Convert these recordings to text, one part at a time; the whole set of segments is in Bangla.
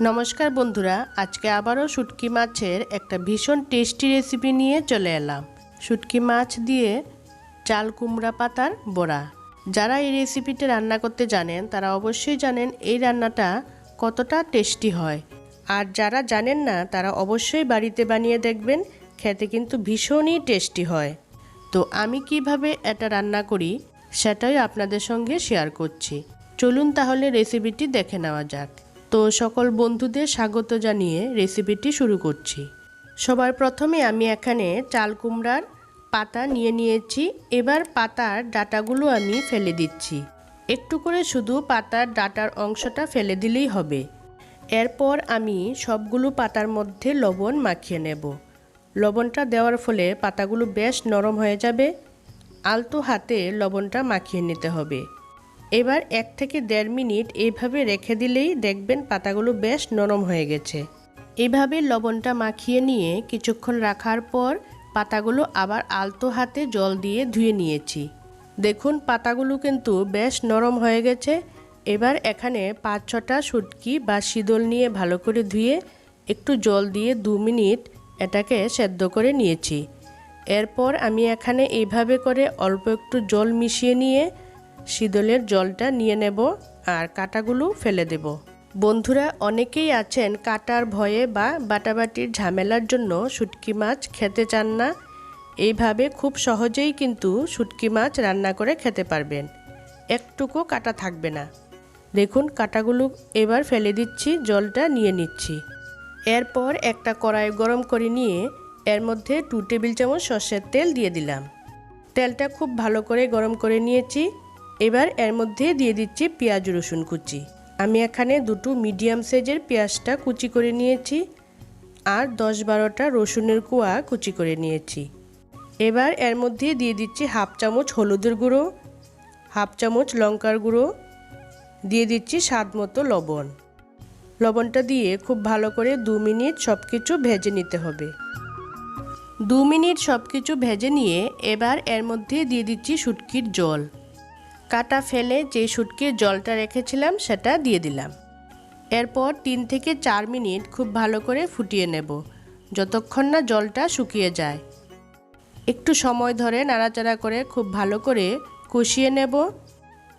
নমস্কার বন্ধুরা, আজকে আবারও শুটকি মাছের একটা ভীষণ টেস্টি রেসিপি নিয়ে চলে এলাম। শুটকি মাছ দিয়ে চাল কুমড়া পাতার বড়া। যারা এই রেসিপিটা রান্না করতে জানেন, তারা অবশ্যই জানেন এই রান্নাটা কতটা টেস্টি হয়। আর যারা জানেন না, তারা অবশ্যই বাড়িতে বানিয়ে দেখবেন, খেতে কিন্তু ভীষণই টেস্টি হয়। তো আমি কীভাবে এটা রান্না করি, সেটাই আপনাদের সঙ্গে শেয়ার করছি। চলুন তাহলে রেসিপিটি দেখে নেওয়া যাক। তো সকল বন্ধুদের স্বাগত জানিয়ে রেসিপিটি শুরু করছি। সবার প্রথমে আমি এখানে চাল কুমড়ার পাতা নিয়ে নিয়েছি। এবার পাতার ডাটাগুলো আমি ফেলে দিচ্ছি। একটু করে শুধু পাতার ডাটার অংশটা ফেলে দিলেই হবে। এরপর আমি সবগুলো পাতার মধ্যে লবণ মাখিয়ে নেব। লবণটা দেওয়ার ফলে পাতাগুলো বেশ নরম হয়ে যাবে। আলতো হাতে লবণটা মাখিয়ে নিতে হবে। এবার এক থেকে দেড় মিনিট এইভাবে রেখে দিলেই দেখবেন পাতাগুলো বেশ নরম হয়ে গেছে। এইভাবে লবণটা মাখিয়ে নিয়ে কিছুক্ষণ রাখার পর পাতাগুলো আবার আলতো হাতে জল দিয়ে ধুয়ে নিয়েছি। দেখুন, পাতাগুলো কিন্তু বেশ নরম হয়ে গেছে। এবার এখানে পাঁচ ছটা শুটকি বা শীতল নিয়ে ভালো করে ধুয়ে একটু জল দিয়ে দু মিনিট এটাকে সেদ্ধ করে নিয়েছি। এরপর আমি এখানে এইভাবে করে অল্প একটু জল মিশিয়ে নিয়ে শীতলের জলটা নিয়ে নেব আর কাটাগুলো ফেলে দেব। বন্ধুরা, অনেকেই আছেন কাটার ভয়ে বা বাটাবাটির ঝামেলার জন্য শুটকি মাছ খেতে চান না। এইভাবে খুব সহজেই কিন্তু শুটকি মাছ রান্না করে খেতে পারবেন। একটুকু কাটা থাকবে না। দেখুন, কাটাগুলো এবার ফেলে দিচ্ছি, জলটা নিয়ে নিচ্ছি। এরপর একটা কড়াই গরম করে নিয়ে এর মধ্যে টু টেবিল চামচ সর্ষের তেল দিয়ে দিলাম। তেলটা খুব ভালো করে গরম করে নিয়েছি। এবার এর মধ্যে দিয়ে দিচ্ছি পেঁয়াজ রসুন কুচি। আমি এখানে দুটো মিডিয়াম সাইজের পেঁয়াজটা কুচি করে নিয়েছি আর দশ বারোটা রসুনের কুয়া কুচি করে নিয়েছি। এবার এর মধ্যে দিয়ে দিচ্ছি হাফ চামচ হলুদের গুঁড়ো, হাফ চামচ লঙ্কার গুঁড়ো, দিয়ে দিচ্ছি স্বাদ মতো লবণ। লবণটা দিয়ে খুব ভালো করে দু মিনিট সব কিছু ভেজে নিতে হবে। দু মিনিট সব কিছু ভেজে নিয়ে এবার এর মধ্যে দিয়ে দিচ্ছি শুটকির জল। কাটা ফেলে যে শুটকির জলটা রেখেছিলাম সেটা দিয়ে দিলাম। এরপর তিন থেকে চার মিনিট খুব ভালো করে ফুটিয়ে নেব, যতক্ষণ না জলটা শুকিয়ে যায়। একটু সময় ধরে নাড়াচাড়া করে খুব ভালো করে কষিয়ে নেব,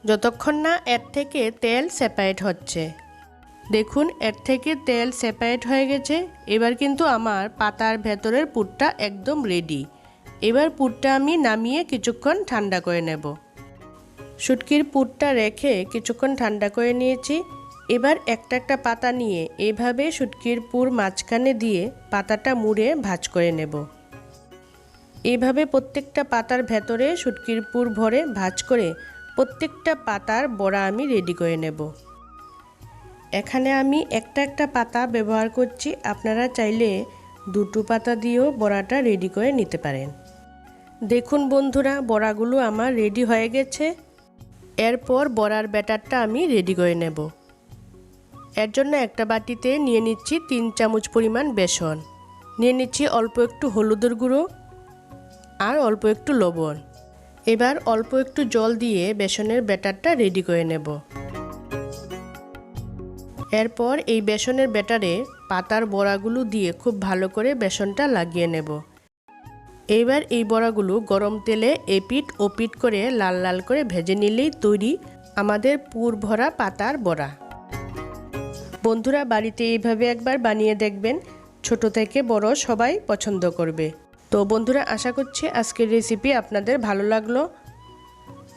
যতক্ষণ না এর থেকে তেল সেপারেট হচ্ছে। দেখুন, এর থেকে তেল সেপারেট হয়ে গেছে, এবার কিন্তু আমার পাতার ভেতরের পুরটা একদম রেডি এবার পুরটা আমি নামিয়ে কিছুক্ষণ ঠান্ডা করে নেব। শুটকির পুরটা রেখে কিছুক্ষণ ঠান্ডা করে নিয়েছি। এবার একটা একটা পাতা নিয়ে এভাবে শুটকির পুর মাঝখানে দিয়ে পাতাটা মুড়ে ভাজ করে নেব। এভাবে প্রত্যেকটা পাতার ভেতরে শুটকির পুর ভরে ভাজ করে প্রত্যেকটা পাতার বড়া আমি রেডি করে নেব। এখানে আমি একটা একটা পাতা ব্যবহার করছি। আপনারা চাইলে দুটো পাতা দিয়েও বড়াটা রেডি করে নিতে পারেন। দেখুন বন্ধুরা, বড়াগুলো আমার রেডি হয়ে গেছে। এরপর বড়ার ব্যাটারটা আমি রেডি করে নেব। এর জন্য একটা বাটিতে নিয়ে নিচ্ছি তিন চামচ পরিমাণ বেসন। নিয়ে নিচ্ছি অল্প একটু হলুদের গুঁড়ো আর অল্প একটু লবণ। এবার অল্প একটু জল দিয়ে বেসনের ব্যাটারটা রেডি করে নেব। এরপর এই বেসনের ব্যাটারে পাতার বড়াগুলো দিয়ে খুব ভালো করে বেসনটা লাগিয়ে নেব। এইবার এই বড়াগুলো গরম তেলে এপিট ওপিট করে লাল লাল করে ভেজে নিলেই তৈরি আমাদের পুর ভরা পাতার বড়া। বন্ধুরা বাড়িতে এইভাবে একবার বানিয়ে দেখবেন, ছোট থেকে বড় সবাই পছন্দ করবে। তো বন্ধুরা, আশা করছি আজকের রেসিপি আপনাদের ভালো লাগল।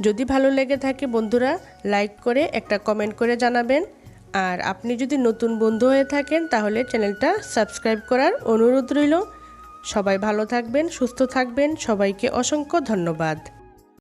যদি ভালো লেগে থাকে বন্ধুরা লাইক করে একটা কমেন্ট করে জানাবেন। আর আপনি যদি নতুন বন্ধু হয়ে থাকেন, তাহলে চ্যানেলটা সাবস্ক্রাইব করার অনুরোধ রইল। সবাই ভালো থাকবেন সুস্থ থাকবেন। সবাইকে অসংখ্য ধন্যবাদ।